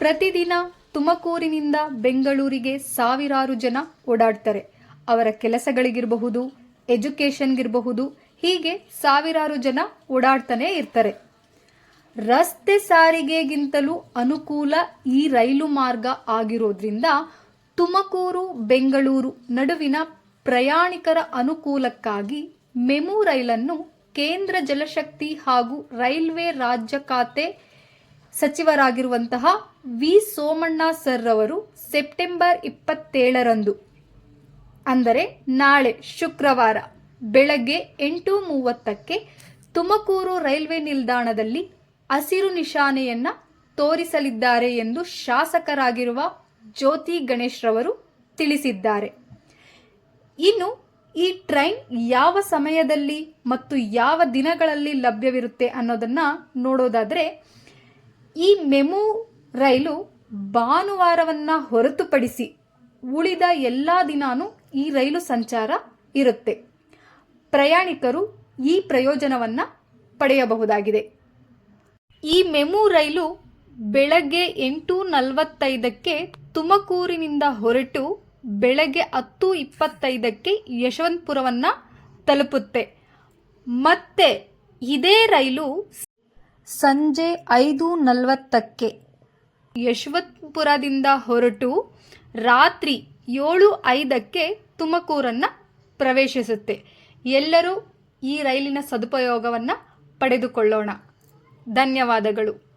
ಪ್ರತಿದಿನ ತುಮಕೂರಿನಿಂದ ಬೆಂಗಳೂರಿಗೆ ಸಾವಿರಾರು ಜನ ಓಡಾಡ್ತಾರೆ. ಅವರ ಕೆಲಸಗಳಿಗಿರಬಹುದು, ಎಜುಕೇಷನ್ಗಿರಬಹುದು, ಹೀಗೆ ಸಾವಿರಾರು ಜನ ಓಡಾಡ್ತಾನೆ ಇರ್ತಾರೆ. ರಸ್ತೆ ಸಾರಿಗೆಗಿಂತಲೂ ಅನುಕೂಲ ಈ ರೈಲು ಮಾರ್ಗ ಆಗಿರೋದ್ರಿಂದ ತುಮಕೂರು, ಬೆಂಗಳೂರು ನಡುವಿನ ಪ್ರಯಾಣಿಕರ ಅನುಕೂಲಕ್ಕಾಗಿ ಮೆಮು ರೈಲನ್ನು ಕೇಂದ್ರ ಜಲಶಕ್ತಿ ಹಾಗೂ ರೈಲ್ವೆ ರಾಜ್ಯ ಖಾತೆ ಸಚಿವರಾಗಿರುವಂತಹ ವಿ. ಸೋಮಣ್ಣ ಸರ್ ಅವರು ಸೆಪ್ಟೆಂಬರ್ ಇಪ್ಪತ್ತೇಳರಂದು, ಅಂದರೆ ನಾಳೆ ಶುಕ್ರವಾರ ಬೆಳಗ್ಗೆ ಎಂಟು ಮೂವತ್ತಕ್ಕೆ ತುಮಕೂರು ರೈಲ್ವೆ ನಿಲ್ದಾಣದಲ್ಲಿ ಹಸಿರು ನಿಶಾನೆಯನ್ನು ತೋರಿಸಲಿದ್ದಾರೆ ಎಂದು ಶಾಸಕರಾಗಿರುವ ಜ್ಯೋತಿ ಗಣೇಶ್ ರವರು ತಿಳಿಸಿದ್ದಾರೆ. ಇನ್ನು ಈ ಟ್ರೈನ್ ಯಾವ ಸಮಯದಲ್ಲಿ ಮತ್ತು ಯಾವ ದಿನಗಳಲ್ಲಿ ಲಭ್ಯವಿರುತ್ತೆ ಅನ್ನೋದನ್ನ ನೋಡೋದಾದ್ರೆ ಈ ಮೆಮು ರೈಲು ಭಾನುವಾರವನ್ನು ಹೊರತುಪಡಿಸಿ ಉಳಿದ ಎಲ್ಲ ದಿನಾನೂ ಈ ರೈಲು ಸಂಚಾರ ಇರುತ್ತೆ. ಪ್ರಯಾಣಿಕರು ಈ ಪ್ರಯೋಜನವನ್ನ ಪಡೆಯಬಹುದಾಗಿದೆ. ಈ ಮೆಮು ರೈಲು ಬೆಳಗ್ಗೆ ಎಂಟು ನಲವತ್ತೈದಕ್ಕೆ ತುಮಕೂರಿನಿಂದ ಹೊರಟು ಬೆಳಗ್ಗೆ ಹತ್ತು ಇಪ್ಪತ್ತೈದಕ್ಕೆ ಯಶವಂತಪುರವನ್ನು ತಲುಪುತ್ತೆ. ಮತ್ತೆ ಇದೇ ರೈಲು ಸಂಜೆ ಐದು ನಲವತ್ತಕ್ಕೆ. ಯಶವಂತಪುರದಿಂದ ಹೊರಟು ರಾತ್ರಿ ಏಳು ಐದಕ್ಕೆ ತುಮಕೂರನ್ನು ಪ್ರವೇಶಿಸುತ್ತೆ. ಎಲ್ಲರೂ ಈ ರೈಲಿನ ಸದುಪಯೋಗವನ್ನು ಪಡೆದುಕೊಳ್ಳೋಣ. ಧನ್ಯವಾದಗಳು.